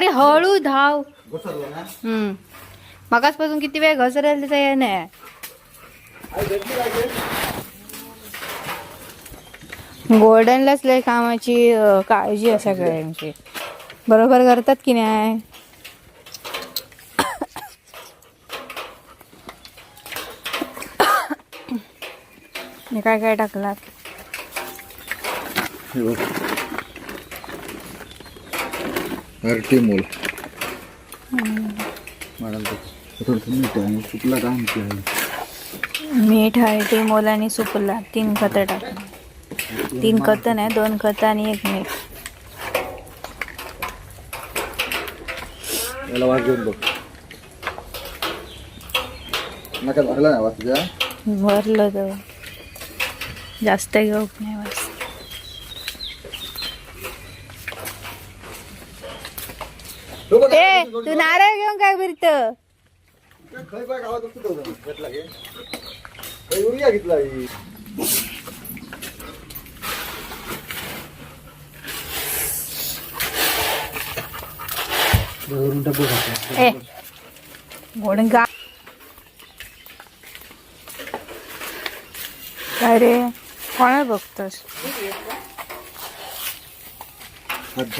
अरे हळू धाव. हम्म. मगाचपासून किती वेळ घसरेल त्याचा हे नाही? गोल्डनलाच लय कामाची अं, काळजी आहे सगळ्यांची. बरोबर करतात की नाही? हे काय काय टाकलात हे बघ. मीठ आहे कुठला काम आहे मीठ मोल आणि सुपला तीन खतं टाकलं तीन खतं नाही दोन खतं आणि एक मीठ. याला वास घेऊन बघ. नका भरला नाही वास तुझ्या. भरलं तर जास्त घेऊ नाही ए तू नारळ घेऊन काय फिरत? घेतला ही. ए गोडंगा काय रे? कोणा बघतोस? हात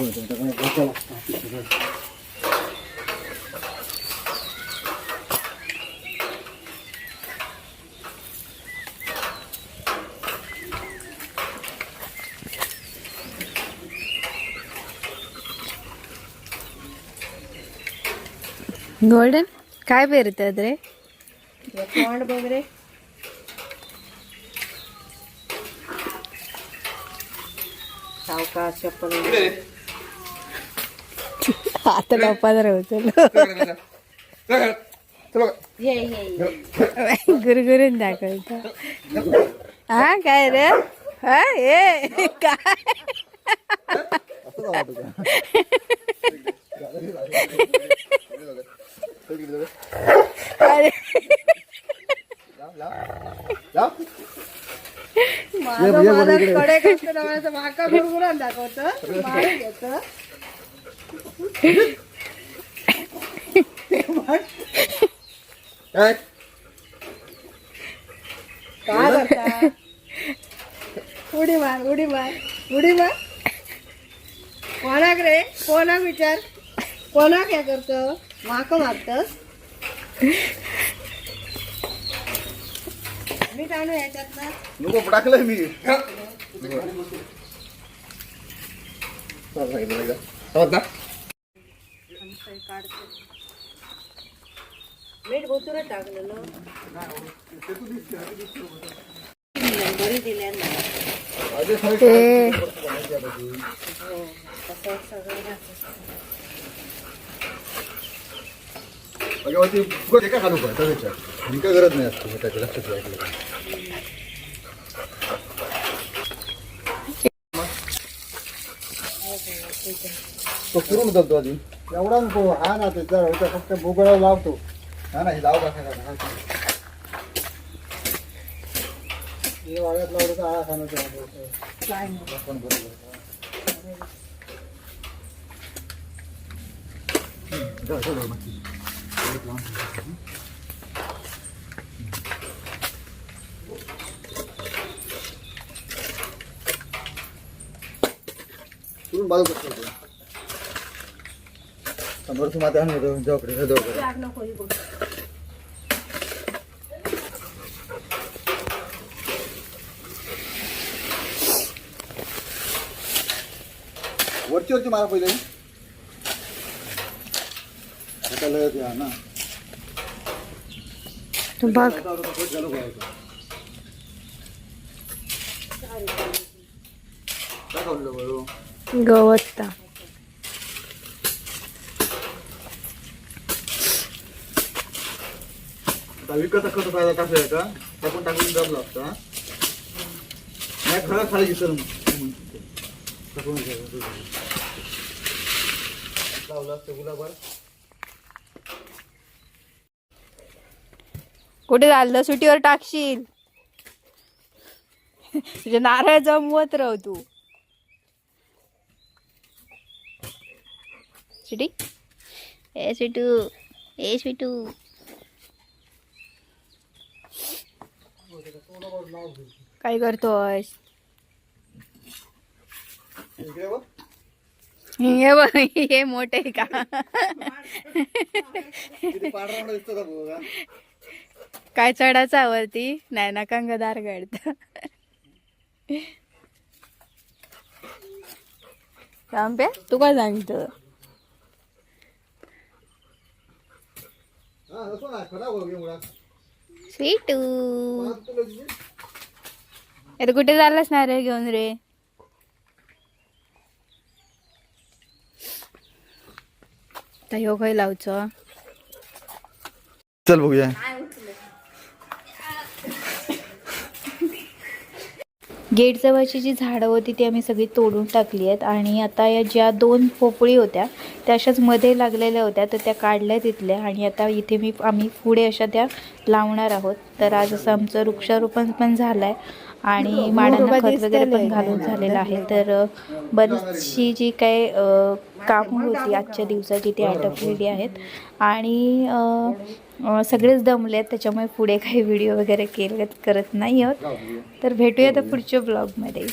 घासा लागतो. गोल्डन काय पेरतात रे? तोंड बघ. रे? सावकाश चप्पल आता डप्पा होतो ये ये ये. गुरगुरून दाखवतो हा काय रे हा ए काय असं का वाटतं का? अरे. माझं मला कडे डोळ्याचं माका गुरगुरान दाखवतं. मारून घेतं. काय? काय करता उडी मार उडी मार उडी मार. कोणाक रे? कोणाक विचार? कोणाक हे करतं? माका मारतस मी आणू याच्यात ना नको टाकलंय मी? मीठ भोसूनच टाकलेलं. बरी अरे, सगळं ते तसं सगळं घातलं. अगं, ती फुकट एका खालू मी काय गरज नाही असते त्याच्या लक्षात. तो फिरून चालतो आधी. एवढा नको हा ना ते जर होता फक्त बुगळा लावतो. हा ना हे लाव का हे वाड्यात लावलं तर हा खाणं नाही. आपण बरोबर हम्म, जा, जा, जा, बाकी. फिरून बाजू कसं समोर माते आणलं जवळ जवळ राग नको ही गोष्ट. वरची वरची मारा पहिले आता लय ते हा ना तू बघ? गवत विकत खत पाहिजे टाकलं का टाकून टाकून असतं हा? नाही खरं खाली घेतलं टाकून. लावलं असतं गुलाबार कुठे चाललं? सुटीवर टाकशील. तुझे नारळ जमवत राह तू. स्वीटी ए स्वीटू ए स्वीटू काय करतोय बघ. हे बघ हे मोठे का किती पांढरा दिसतो का बघा काय चढाचा वरती नाही ना कंगदार गडत रामप्या तू काय सांगतो स्वीटू. आता कुठे चाललास ना रे घेऊन रे? ह्यो खय लावचो चल बघूया. गेटजवळची जी झाडं होती ती आम्ही सगळी तोडून टाकली आहेत. आणि आता या ज्या दोन पोपळी होत्या त्या अशाच मध्ये लागलेल्या होत्या तर त्या काढल्या तिथल्या आणि आता इथे मी आम्ही पुढे अशा त्या लावणार आहोत. तर आज असं आमचं वृक्षारोपण पण झालं आहे आणि माडांना खत वगैरे पण घालून झालेलं आहे. तर बरीचशी जी काय कामं होती आजच्या दिवसाची ती आटपलेली आहेत. आणि सगळेच दमले आहेत त्याच्यामुळे पुढे काही व्हिडिओ वगैरे केले करत नाही आहोत. तर भेटूया आता पुढच्या ब्लॉगमध्ये.